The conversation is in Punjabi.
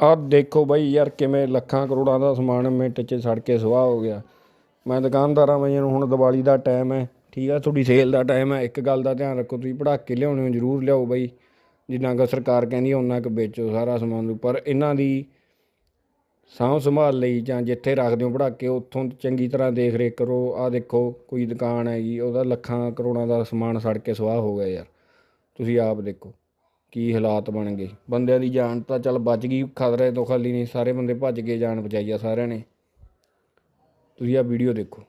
ਆਹ ਦੇਖੋ ਬਾਈ ਯਾਰ ਕਿਵੇਂ ਲੱਖਾਂ ਕਰੋੜਾਂ ਦਾ ਸਮਾਨ ਮਿੰਟ 'ਚ ਸੜ ਕੇ ਸੁਆਹ ਹੋ ਗਿਆ। ਮੈਂ ਦੁਕਾਨਦਾਰਾਂ ਬਾਈਆਂ ਨੂੰ ਹੁਣ ਦੀਵਾਲੀ ਦਾ ਟਾਈਮ ਹੈ, ਠੀਕ ਆ, ਤੁਹਾਡੀ ਸੇਲ ਦਾ ਟਾਈਮ ਹੈ, ਇੱਕ ਗੱਲ ਦਾ ਧਿਆਨ ਰੱਖੋ, ਤੁਸੀਂ ਪੜਾਕੇ ਲਿਆਉਣੇ ਹੋ, ਜ਼ਰੂਰ ਲਿਆਓ ਬਾਈ। ਜਿੰਨਾ ਕੁ ਸਰਕਾਰ ਕਹਿੰਦੀ ਹੈ ਉਨਾ ਕੁ ਵੇਚੋ ਸਾਰਾ ਸਮਾਨ। ਨੂੰ ਪਰ ਇਹਨਾਂ ਦੀ ਸਾਂਭ ਸੰਭਾਲ ਲਈ ਜਾਂ ਜਿੱਥੇ ਰੱਖਦੇ ਹੋ ਪੜਾਕੇ ਉੱਥੋਂ ਚੰਗੀ ਤਰ੍ਹਾਂ ਦੇਖ ਰੇਖ ਕਰੋ। ਆਹ ਦੇਖੋ, ਕੋਈ ਦੁਕਾਨ ਹੈਗੀ, ਉਹਦਾ ਲੱਖਾਂ ਕਰੋੜਾਂ ਦਾ ਸਮਾਨ ਸੜ ਕੇ ਸੁਆਹ ਹੋ ਗਿਆ ਯਾਰ। ਤੁਸੀਂ ਆਪ ਦੇਖੋ। ਕੀ ਹਾਲਾਤ ਬਣ ਗਏ। ਬੰਦਿਆਂ ਦੀ ਜਾਨ ਤਾਂ ਚੱਲ ਬਚ ਗਈ, ਖਤਰੇ ਤੋਂ ਖਾਲੀ ਨਹੀਂ, ਸਾਰੇ ਬੰਦੇ ਭੱਜ ਕੇ ਜਾਨ ਬਚਾਈ ਆ ਸਾਰਿਆਂ ਨੇ। ਤੁਸੀਂ ਆਹ ਵੀਡੀਓ ਦੇਖੋ।